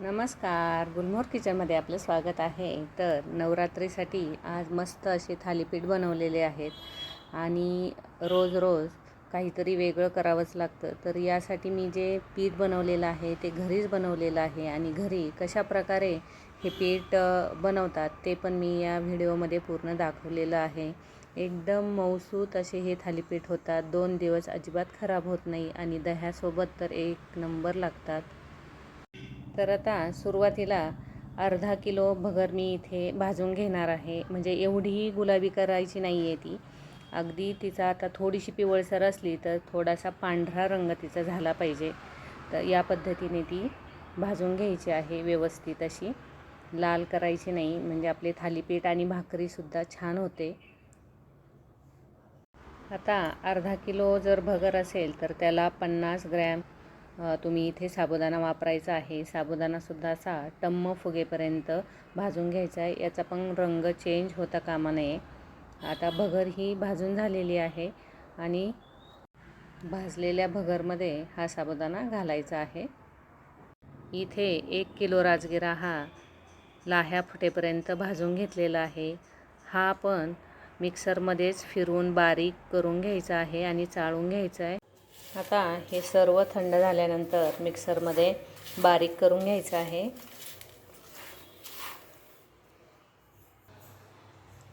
नमस्कार. गुलमोर किचनमध्ये आपलं स्वागत आहे. तर नवरात्रीसाठी आज मस्त असे थालीपीठ बनवलेले आहेत. आणि रोज रोज काहीतरी वेगळं करावंच लागतं. तर यासाठी मी जे पीठ बनवलेलं आहे ते घरीच बनवलेलं आहे. आणि घरी कशा प्रकारे हे पीठ बनवतात ते पण मी या व्हिडिओमध्ये पूर्ण दाखवलेलं आहे. एकदम मऊसूत असे हे थालीपीठ होतात. दोन दिवस अजिबात खराब होत नाही आणि दह्यासोबत तर एक नंबर लागतात. तर आता सुरुवातीला अर्धा किलो भगर मी इथे भाजून घेणार आहे. म्हणजे एवढीही गुलाबी करायची नाही आहे ती. अगदी तिचा आता थोडीशी पिवळसर असली तर थोडासा पांढरा रंग तिचा झाला पाहिजे. तर या पद्धतीने ती भाजून घ्यायची आहे व्यवस्थित अशी. लाल करायची नाही म्हणजे आपले थालीपीठ आणि भाकरीसुद्धा छान होते. आता अर्धा किलो जर भगर असेल तर त्याला पन्नास ग्रॅम तुम्ही इथे साबुदाणा वापरायचा आहे. साबुदाणासुद्धा असा टम्म फुगेपर्यंत भाजून घ्यायचा आहे. याचा पण रंग चेंज होता कामा नये. आता भगर ही भाजून झालेली आहे आणि भाजलेल्या भगरमध्ये हा साबुदाणा घालायचा आहे. इथे एक किलो राजगिरा हा लाह्या फुटेपर्यंत भाजून घेतलेला आहे. हा पण मिक्सरमध्येच फिरवून बारीक करून घ्यायचा आहे आणि चाळून घ्यायचा आहे. आता हे सर्व थंड झाल्यानंतर मिक्सरमध्ये बारीक करून घ्यायचं आहे.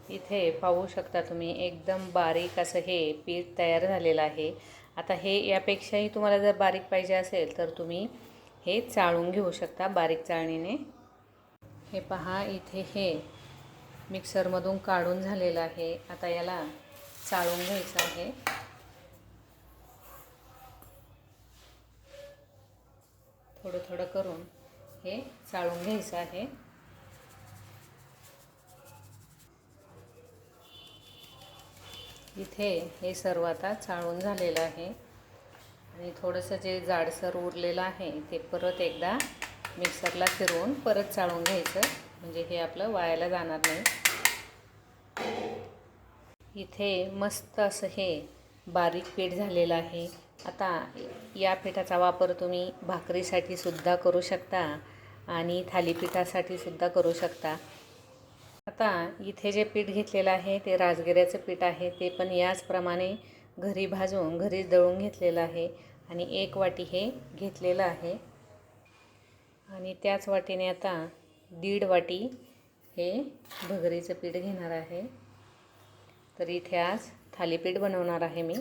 इथे पाहू शकता तुम्ही एकदम बारीक असं हे पीठ तयार झालेलं आहे. आता हे यापेक्षाही तुम्हाला जर बारीक पाहिजे असेल तर तुम्ही हे चाळून घेऊ शकता बारीक चाळणीने. हे पहा इथे हे मिक्सरमधून काढून झालेलं आहे. आता याला चाळून घ्यायचं आहे. थोडं थोडं करून हे चाळून घ्यायचं आहे. इथे हे सर्व आता चाळून झालेलं आहे. आणि थोडंसं जे जाडसर उरलेलं आहे ते परत एकदा मिक्सरला फिरवून परत चाळून घ्यायचं. म्हणजे हे आपलं वायाला जाणार नाही. इथे मस्त असं हे बारीक पीठ झालेलं आहे. आता या पिठाचा वापर तुम्ही भाकरीसाठी सुद्धा करू शकता आणि थालीपीठासाठी सुद्धा करू शकता. आता इथे जे पीठ घेतलेलं आहे ते राजगिऱ्याचं पीठ आहे. ते पण याचप्रमाणे घरी भाजून घरीच दळून घेतलेलं आहे आणि एक वाटी हे घेतलेलं आहे. आणि त्याच वाटीने आता दीड वाटी हे भगरीचं पीठ घेणार आहे. तर इथे आज थालीपीठ बनवणार आहे मी.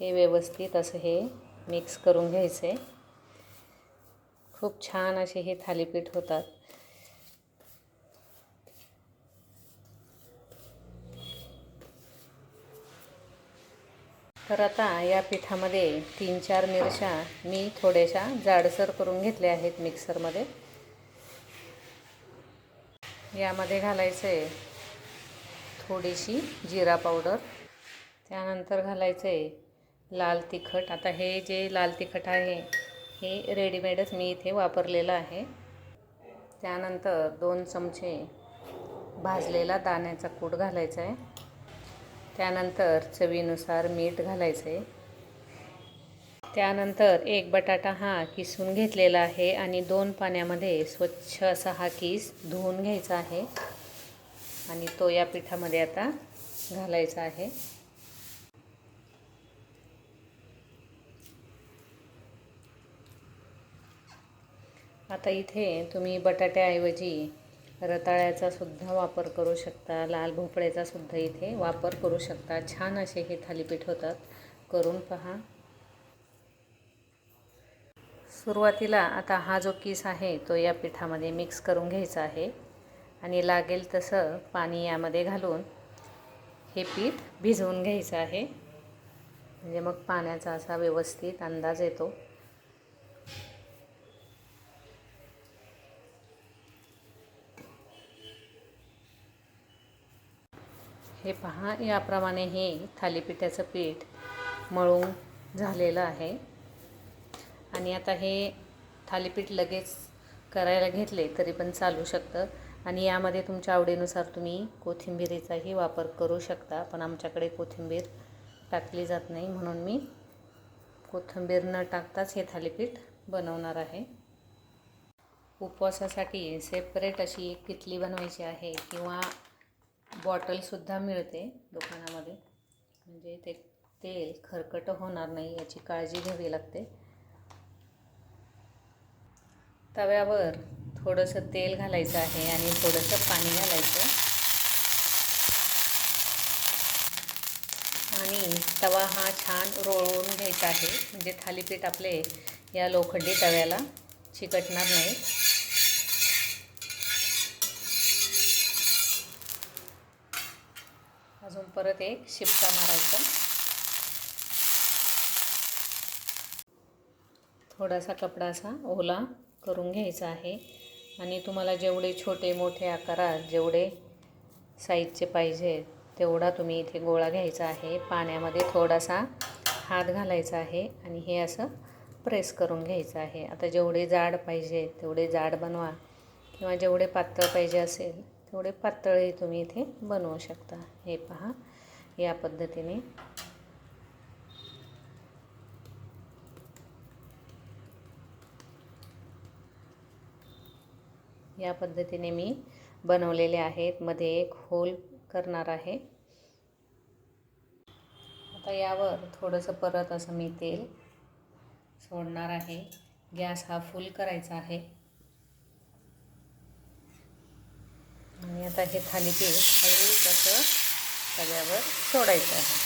हे व्यवस्थित असं हे मिक्स करून घ्यायचं. आहे खूप छान असे हे थालीपीठ होतात. तर आता या पिठामध्ये तीन चार मिरच्या मी थोड्याशा जाडसर करून घेतल्या आहेत मिक्सरमध्ये. यामध्ये घालायचं आहे थोडीशी जिरा पावडर. त्यानंतर घालायचं आहे लाल तिखट. आता हे जे लाल तिखट आहे हे रेडीमेडच मी इथे वापरलेलं आहे. त्यानंतर दोन चमचे भाजलेला दाण्याचा कूट घालायचा आहे त्यानंतर चवीनुसार मीठ घालायचं आहे त्यानंतर एक बटाटा हा किसून घेतलेला आहे आणि दोन पाण्यामध्ये स्वच्छ असा हा किस धुवून घ्यायचा आहे. आणि तो या पिठामध्ये आता घालायचा आहे. आता इथे तुम्ही बटाट्याऐवजी रताळ्याचा सुद्धा वापर करू शकता लाल भोपळ्याचा सुद्धा इथे वापर करू शकता. छान असे हे थालीपीठ होतात. करून पहा. सुरुवातीला आता हा जो किस आहे तो या पिठामध्ये मिक्स करून घ्यायचा आहे. आणि लागेल तसं पाणी यामध्ये घालून हे पीठ भिजवून घ्यायचं आहे. म्हणजे मग पाण्याचा असा व्यवस्थित अंदाज येतो. हे पहा याप्रमाणे हे थालीपीठाचं पीठ मळून झालेलं आहे. आणि आता हे थालीपीठ लगेच करायला घेतले तरी पण चालू शकतं. आणि यामध्ये तुमच्या आवडीनुसार तुम्ही कोथिंबिरीचाही वापर करू शकता पण आमच्याकडे कोथिंबीर टाकली जात नाही. म्हणून मी कोथिंबीर न टाकताच हे थालीपीठ बनवणार आहे. उपवासासाठी सेपरेट अशी एक किटली बनवायची आहे किंवा बॉटलसुद्धा मिळते दुकानामध्ये. म्हणजे ते तेल खरकट होणार नाही याची काळजी घ्यावी लागते. तव्यावर थोडंसं तेल घालायचं आहे आणि थोडंसं पाणी घालायचं. आणि तवा हा छान रोळवून घ्यायचा आहे. म्हणजे थालीपीठ आपले या लोखंडी तव्याला चिकटणार नाही. अजून परत एक शिपका मारायचा. थोडासा कपडा असा ओला करून घ्यायचा आहे. आणि तुम्हाला जेवढे छोटे मोठे आकारात जेवढे साईजचे पाहिजे तेवढा तुम्ही इथे गोळा घ्यायचा आहे. पाण्यामध्ये थोडासा हात घालायचा आहे आणि हे असं प्रेस करून घ्यायचं आहे. आता जेवढे जाड पाहिजे तेवढे जाड बनवा. किंवा जेवढे पातळ पाहिजे असेल तेवढे पातळही तुम्ही इथे बनवू शकता. हे पहा या पद्धतीने या पद्धतीने मी बनवलेले आहेत. मध्ये एक होल करणार आहे. आता यावर थोडंसं परत असं मी तेल सोडणार आहे. गॅस हा फुल करायचा आहे. आणि आता हे थालीपीठ हळूच असं तव्यावर सोडायचं आहे.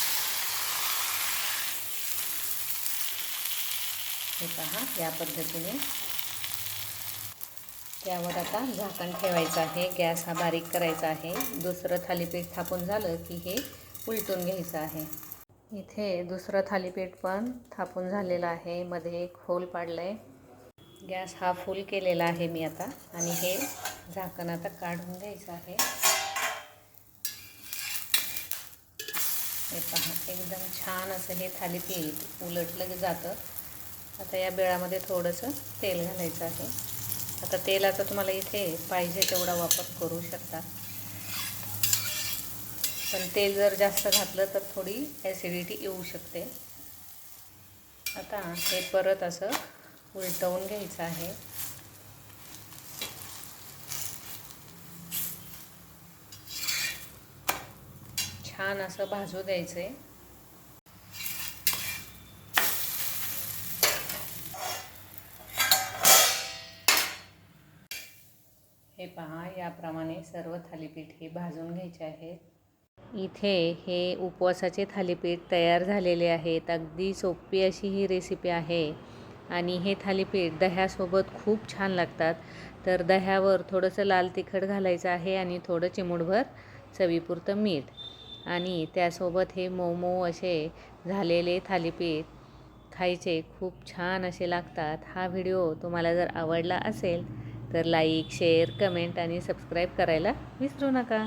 हे पहा या पद्धतीने त्यावर आता झाकण ठेवायचं आहे. गॅस हा बारीक करायचा आहे. दुसरं थालीपीठ थापून झालं की हे उलटून घ्यायचं आहे. इथे दुसरं थालीपीठ पण थापून झालेलं आहे. मध्ये एक होल पाडलं आहे गॅस हा फुल केलेला आहे मी आता. आणि हे झाकण आता काढून घ्यायचं आहे. हे पहा एकदम छान असं हे थालीपीठ उलटलं जातं. आता या बेळामध्ये थोडंसं तेल घालायचं आहे. आता तेलाचा तुम्हाला इथे पाहिजे तेवढा वापर करू शकता. पण तेल जर जास्त घातलं तर थोडी ॲसिडिटी येऊ शकते. आता हे परत असं उलटवून घ्यायचं आहे. छान असं भाजू द्यायचं आहे पहा याप्रमाणे सर्व थालीपीठ हे भाजून घ्यायचे आहेत. इथे हे उपवासाचे थालीपीठ तयार झालेले आहेत. अगदी सोपी अशी ही रेसिपी आहे. आणि हे थालीपीठ दह्यासोबत खूप छान लागतात. तर दह्यावर थोडंसं लाल तिखट घालायचं आहे आणि थोडं चिमूटभर चवीपुरतं मीठ. आणि त्यासोबत हे मोमो असे झालेले थालीपीठ खायचे खूप छान असे लागतात. हा व्हिडिओ तुम्हाला जर आवडला असेल तर लाईक शेअर कमेंट आणि सबस्क्राईब करायला विसरू नका.